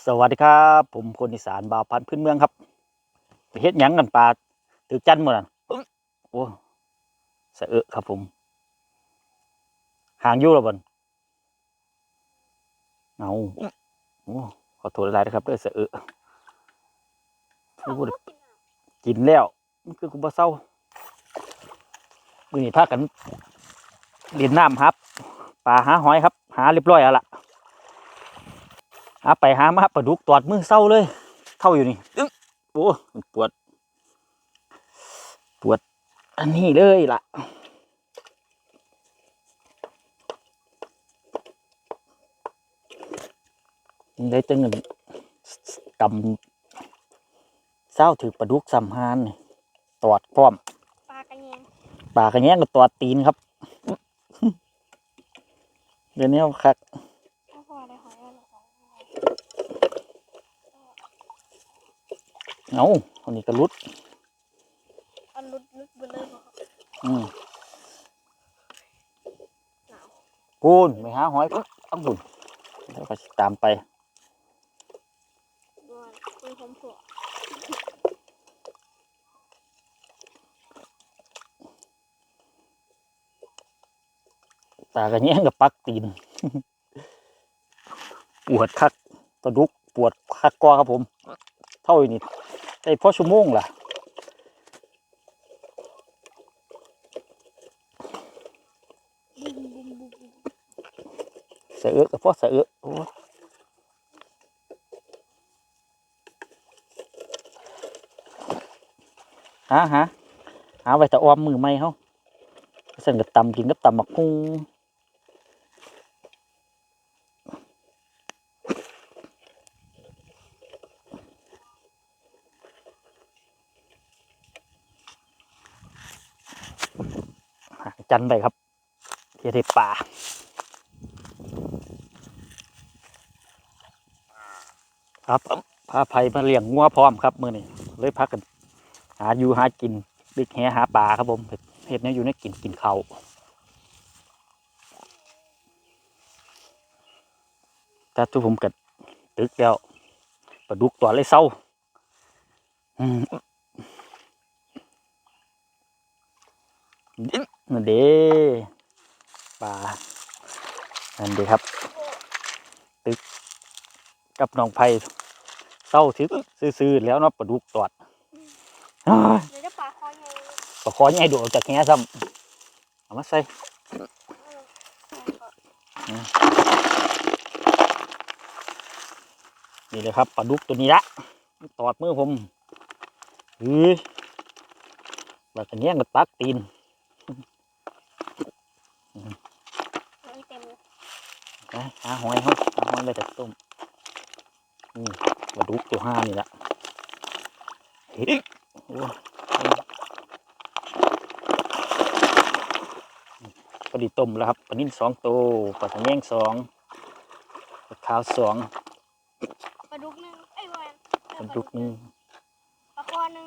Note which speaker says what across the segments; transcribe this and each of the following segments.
Speaker 1: สวัสดีครับ ผมคนอีสานบ่าวพันธุ์พื้นเมืองครับไปเฮ็ดหยังกันปลาตึกจันหมดอะอึ๊งโอ้สะเอะครับผม ห่างอยู่แล้วบนเอาโอ้ขอโทษหลายๆนะครับเด้อสะเอะพูดกินแล้วมันคือคุณบ่เศร้ามือนี้พากันเล่นน้ำครับปลาหาหอยครับ หาเรียบร้อยแล้วล่ะ หาไปหามาปลาดุกตอดมือเศร้าเลยเข้าอยู่นี่อึ๊งโอ้มันปวด ปวด อันนี้เลยล่ะได้จังหนึ่งกำเศร้าถือปลาดุกสำฮานนี่ตอดพร้อม
Speaker 2: ปลากระเยง
Speaker 1: ปลากระแยงกับตอดตีนครับเดี๋ยวนี้เอาคัก
Speaker 2: ถ้าพอได้หอยแล้วเหรอ
Speaker 1: เอาอันนี้ก็รุด
Speaker 2: อันลุดลุดไปเลยเหรอ
Speaker 1: อืม
Speaker 2: หนาว
Speaker 1: กูนไปหาหอยต้องบุญแล้วก็สิตามไป
Speaker 2: ด้วยมีผมผัว
Speaker 1: ตากระแยงกับปักตีนปวดคักกระดุกปวดคักกว่าครับผม เท่าอยู่นี่ ได้พอชั่วโมงล่ะเสือกพอเสือโอ้ยหาหาหาไว้แต่ออมมือไม่เฮาเส้นกับตำกินกับตำหมักกุ้งหา จันไปครับเทียได้ป่าครับพาภัยมาเลี้ยงงัวพร้อมครับมือนี้เลยพักกัน หาอยู่หากินดึกแหหาปลาครับผมเห็ดเนี้ยอยู่ในกินกินเขาแต่ทุกผมกัดตึกแล้วปลาดุกตัวเลยเศร้าอืม นั่นเด้ปลานั่นเด้ครับ ตึก กับน้องไผ่เศร้าถึงซื่อๆแล้วเนาะปลาดุกตอดอ้าย
Speaker 2: เดี๋ยวจะปลาคอใหญ่
Speaker 1: ปลาคอใหญ่ดูออกจากแง่ซ้ำเอามาใส่นี่เลยครับปลาดุกตัวนี้ละตอดมือผมเฮ้ยแล้วก็เนี้ยก็ตักตีน
Speaker 2: มัน เต็มเลย
Speaker 1: ไปหาหอยครับหาหอยไปจากต้มนี่ปลาดุกตัวห้านี่ละเฮ้ยโอ้พอดีต้มแล้วครับปลานิ่นสองตัวปลาทะแยงสองปลาขาวสอง
Speaker 2: ปลาดุกหนึ่งไอ้ยวัน
Speaker 1: ปลาดุกหนึ่ง
Speaker 2: ปลาคอหนึ่ง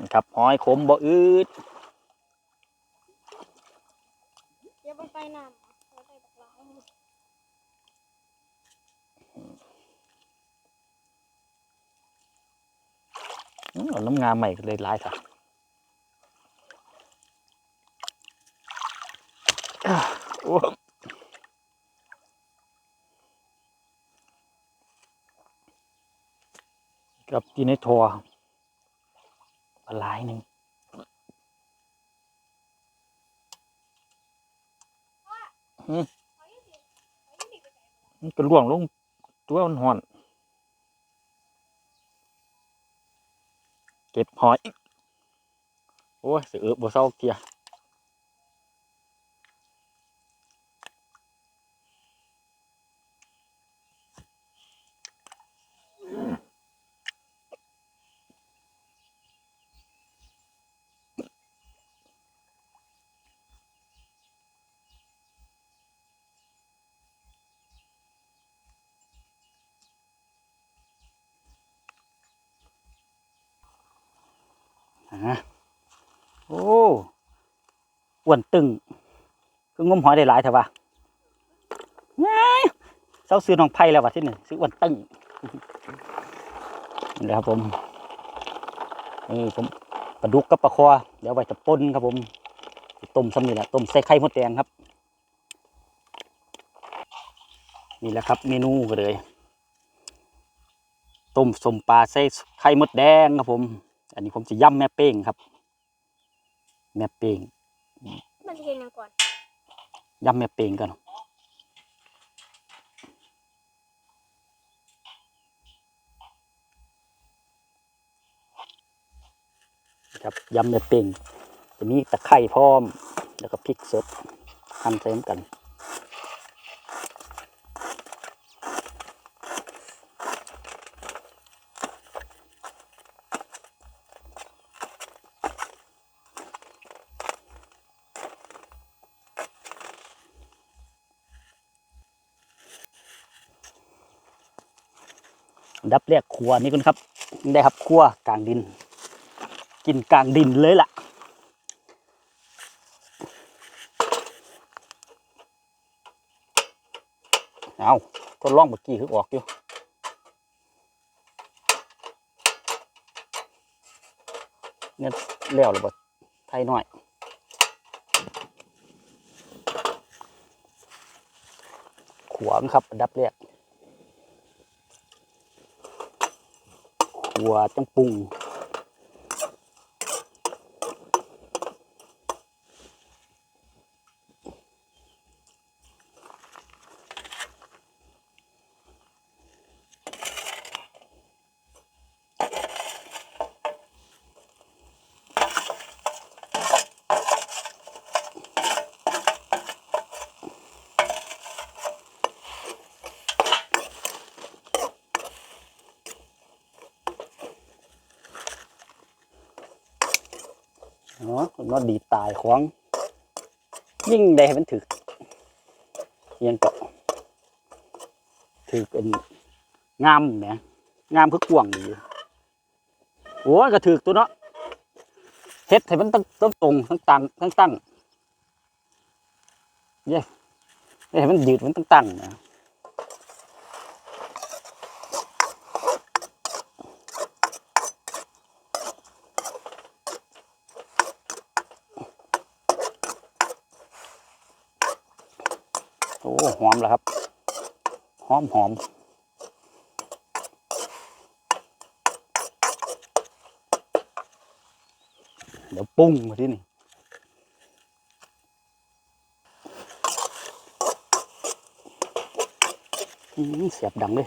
Speaker 1: นะ ครับหอยขมบ่อืด
Speaker 2: เดี๋ยวไปไปน้ำแล้วไปตกปลา
Speaker 1: อื้อเอาน้ำงาใหม่ก็เลยหลายค่ะอ่าโอ้กับกินในทัวปลาหลายหนึ่งอืมมันก็ล่วงลงตัวมันห่อน เก็บหอยอีกโอ้ยเสือบ่เศร้าเกียฮ โอ้อ้วนตึงคืองมหอยได้หลายเถอะวะเฮ้ยเจ้าซื้อน้องไผ่แล้ววะที่หนึ่งซื้ออ้วนตึงนี่แหละครับผมนี่ผมปลาดุกกับปลาคอเดี๋ยวไว้จะป่นครับผมต้มซ้ำนี่แหละต้มใส่ไข่มดแดงครับ นี่แหละครับ เมนูก็เลยต้มสมปลาใส่ไข่มดแดงครับผม อันนี้ผมจะย่ำแม่เป้งครับ แม่เป้ง
Speaker 2: มันจะเห็นยังก่อน
Speaker 1: ย่ำแม่เป้งกันครับยำแม่เป้งจะมีตะไคร้พร้อม แล้วก็พริกสดหั่นใส่น้ำกัน ดับแรกครัวนี่กันครับ ได้ครับครัวกลางดิน กินกลางดินเลยล่ะเอาทดลองเมื่อกี้คือออกอยู่เนี่ยแล้วหรือเปล่าไทยหน้อยขวางครับอันดับแรก ขัวจังปุง เนาะมันดีตายของ ยิ่งได้ให้มันถึกยังเกาะถือเป็นงามแหมงามคือกวางดีโอ้ยก็ถือตัวเนาะเฮ็ดให้มันตั้งตั้งตรงทั้งตังทั้งตั้งเย้เฮ็ดให้มันยืดมันตั้งตั้งนะโอ้หอมแล้วครับ หอมหอมเดี๋ยวปรุงมาที่นี่เสียบดังเลย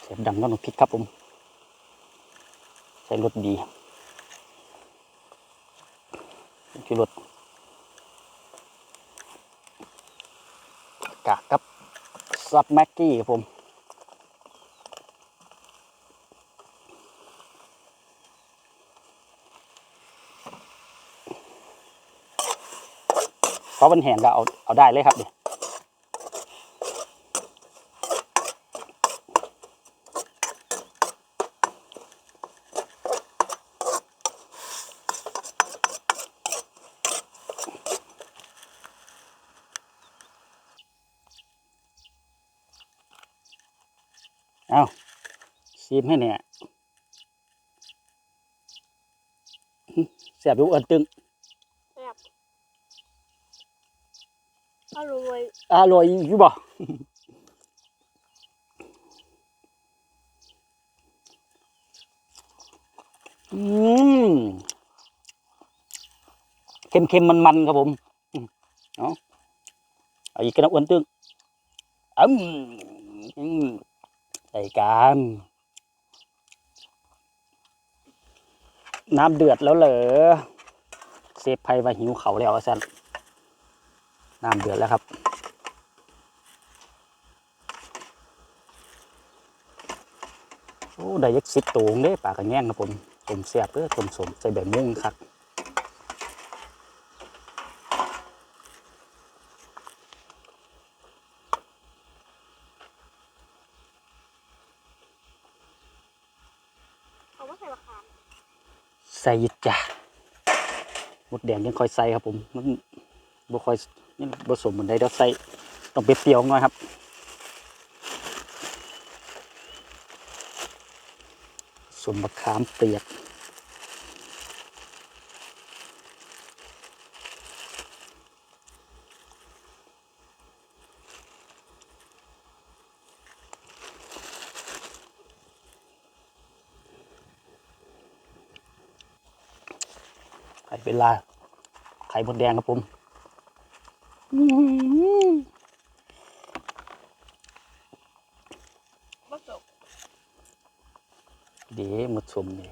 Speaker 1: เสียบดังก็ต้องพริกครับผมใส่รสดีชูรส กากครับซับแม็กกี้ผมเพราะมันแห้งก็เอาเอาได้เลยครับเนี่ย ซีมให้เนี่ยอื้อเสียบดูเอินตึง
Speaker 2: แซ่บอร่อย
Speaker 1: อร่อยอยู่บ่อืมเค็มเค็มมันมันๆครับผมอืมเอาเอาอีกกระน้ำอ้วนตึงอืมอืมใส่กัน น้ำเดือดแล้วเหรอเซฟไพว่าหิวเขาแล้วสันน้ำเดือดแล้วครับ โอ้ได้ยักสิบตัวเด้ปากกระแง่งครับผมต้มแซ่บเด้อต้มสมใส่แบบม่งครับ
Speaker 2: เอาว่าใส่มะขาม
Speaker 1: ใส่ยึดจ้ะมดแดงยังค่อยใส่ครับผม มันบ่ค่อยนี่ผสมเหมือนได้เดี๋ยวใส่ต้องเปรี้ยวๆหน่อยครับส่วนมะขามเปียก ไข่เป็นลาไข่มดแดงครับผมอื้อหือ
Speaker 2: ผสม
Speaker 1: เดี๋ยวหมดสมเลย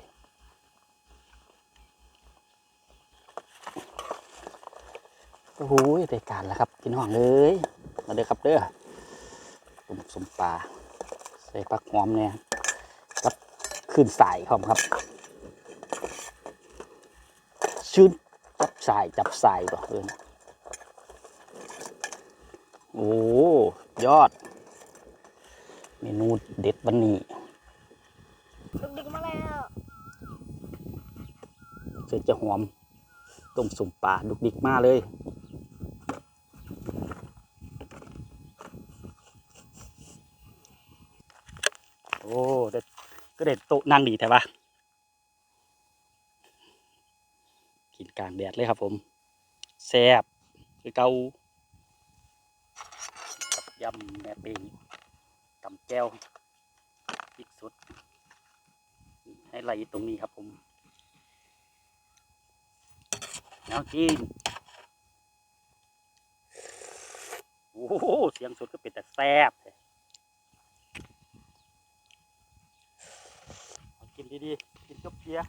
Speaker 1: โอ้โหได้การแล้วครับพี่น้องเอ้ยมาเด้อครับเด้อต้มสมปลาใส่ผักหอมเนี่ยกับขึ้นสายพร้อมครับชื่น สายจับสายบ่เอินโอ้ยอด เมนูเด็ดวันนี้
Speaker 2: ลูกดิกมาแล้ว
Speaker 1: เสร็จจะหอมต้มสมปลาดุกดิกมาเลยโอ้เด็ดก็เด็ดโต๊ะนั่งดีแต่ว่า กลางแดดเลยครับผมแซ่บคือเกากับยำแม่ปิงตำแก้วพริกสดให้ไหลตรงนี้ครับผมเอากินโอ้โหเสียงสดก็เป็นแต่แซ่บเลยเอากินดีๆ กินกับเพีย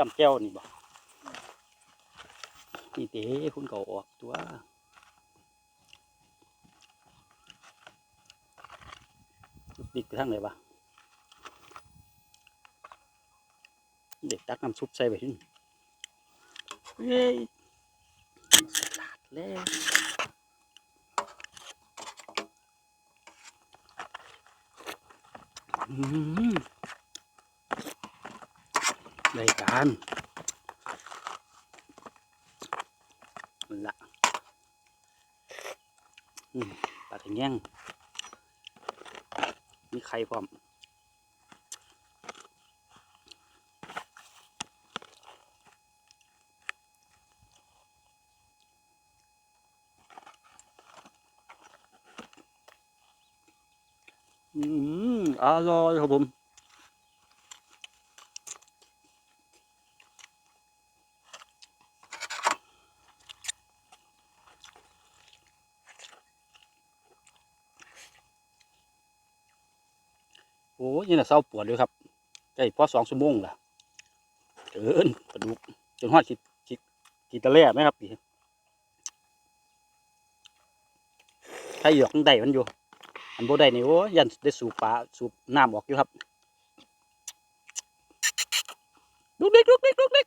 Speaker 1: จะจำแก้วนี่บ่นี่เด้คุณก็เอาออกตัวลุกดิกไปทางไหนวะเด็กตักน้ำซุปใส่ไปที่นี่เฮ้ยสลัดแล้วอืม ได้การนั่นละปลาถึงแง่งมีไข่พร้อมอืมอร่อยครับผม นี่นะเศร้าปวดเลยครับใกล้พอสองชั่วโมงละเกินกระดูกจนหอดขีดขีดขีดตะเล่ไหมครับพี่ถ้าหยอกตั้งใดมันอยู่ อันโบได้นี่โอ้ยันได้สูบปลาสูบน้ำออกอยู่ครับลุกเล็กลุกเล็กลุกเล็ก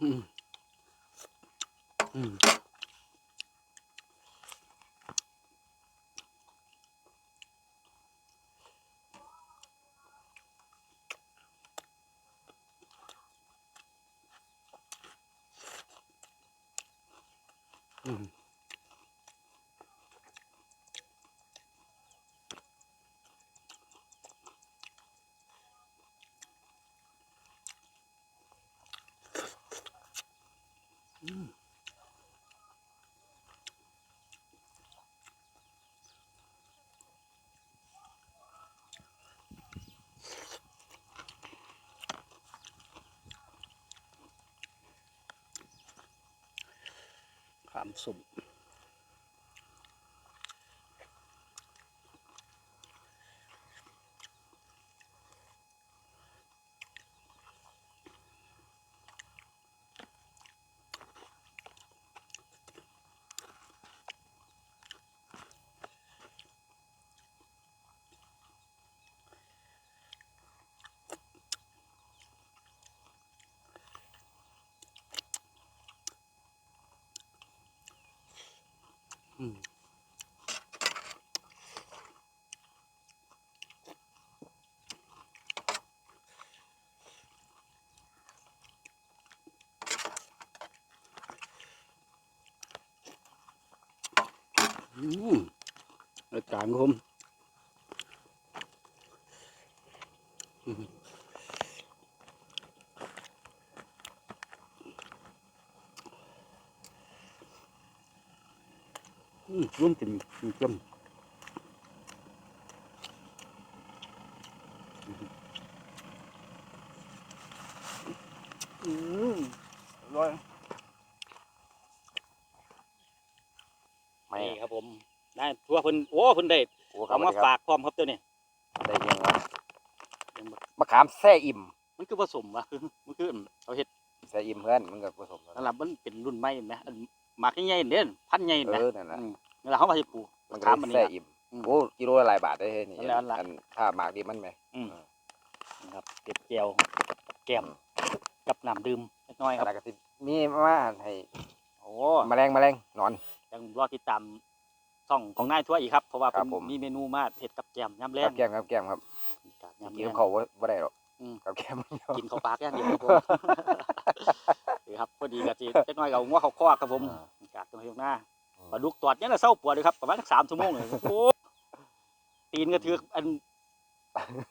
Speaker 1: อืมอืม อื ม อาการครับผมอืมร่วมกินกินจำอืมอร่อย
Speaker 3: ไม่
Speaker 1: นี่ครับผมได้ทั่ว เพิ่นโอ้เพิ่นได้
Speaker 3: โอ้ครั
Speaker 1: เอา
Speaker 3: บ
Speaker 1: มา
Speaker 3: สวัสดีครับ
Speaker 1: ฝากพร้อมครับตัวนี้
Speaker 3: ได้ยังครับมะขามแซ่อิ่ม
Speaker 1: มันคือผสมวะคือมันคือเขาเฮ็ด
Speaker 3: แซ่อิ่มเพื่อนมันก็ผสมกัน
Speaker 1: สำหรับมันเป็นรุ่นใหม่เห็นไหมอันหมากใหญ่ๆเด่นพันธุ์ใหญ่เห็นไหม
Speaker 3: เออนั่นแหละ
Speaker 1: มเวลาเขามาสิปลูก
Speaker 3: มันก็
Speaker 1: ถาม
Speaker 3: เล
Speaker 1: มัน
Speaker 3: ย
Speaker 1: นี่
Speaker 3: แซ่
Speaker 1: ล่ะ
Speaker 3: อิ่ม
Speaker 1: อืม
Speaker 3: โอ้กิโลละหลายบาทได้เฮ้ยนี่
Speaker 1: นั่นแหละนั่นแหละ
Speaker 3: อันถ้าหมากดีมันไหม
Speaker 1: อืมนะครับเก็บแก้วแก้มกับน้ำดื่มเล็กน้อยค
Speaker 3: ข
Speaker 1: รับ
Speaker 3: นาดกระติบมีมาให้
Speaker 1: โอ้
Speaker 3: แมลงแมลงหนอน
Speaker 1: ยังรอติดตามช่ องของนายทั่วอีกครับ เพราะว่า
Speaker 3: ครั
Speaker 1: เพิ่
Speaker 3: บ
Speaker 1: น
Speaker 3: ผม
Speaker 1: มีเมนูมาเผ็ดกับแก้มยำแร
Speaker 3: กั
Speaker 1: ง
Speaker 3: บแก้มครับแก้มครับ
Speaker 1: กับยำ
Speaker 3: กิ
Speaker 1: แร
Speaker 3: น
Speaker 1: ง
Speaker 3: เขาว่าบ่ได้หรอก
Speaker 1: อืม
Speaker 3: กับแก้ม
Speaker 1: กินเข้าปากอย่างเดียวครับผม นี่ครับพอดีกะจีเล็กน้อยกับหัวเขาคอกครับผม
Speaker 3: อ่า
Speaker 1: จากตรงหน้าปลาดุกตอดเนี่ยเราเศร้าปวดเลยครับประมาณสักสามชั่วโมงเลยโอ้ตีนก็ถืออัน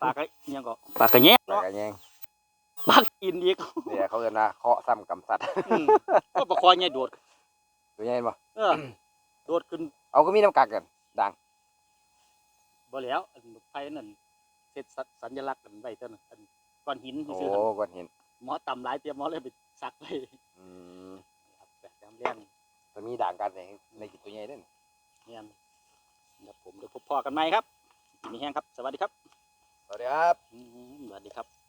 Speaker 1: ปากก็ยังก็ปากกระแงะ
Speaker 3: แล้ว
Speaker 1: เนาะ
Speaker 3: ก็แยง
Speaker 1: ปากกินอีก
Speaker 3: เนี่ยเขาเรียกว่าเคาะซ้ำกำสัตว์
Speaker 1: อืมก็ประคองไงโดด
Speaker 3: ตัวใหญ่บ่
Speaker 1: เออโดดขึ้น
Speaker 3: เอาก็มีน้ำกักกันดัง
Speaker 1: บ่แล้วอันไฟนั่นเสร็จสัญลักษณ์กันไว้เท่านั้นอันก้อนหินที่
Speaker 3: โอ้
Speaker 1: ซื้อกัน
Speaker 3: ก้อนหิน
Speaker 1: หมอต่ำหลายเตรียมหมอเลยไปซักไว้
Speaker 3: อืม
Speaker 1: ครับแบบจำแรง
Speaker 3: จะมีด่างกันในในกินตัวใหญ่เด้น
Speaker 1: เนี่ยครับผมเดี๋ยวพบพ่อกันไหมครับกินให้แห้งครับ สวัสดีครับ
Speaker 3: สวัสดีครับ
Speaker 1: อืมสวัสดีครับ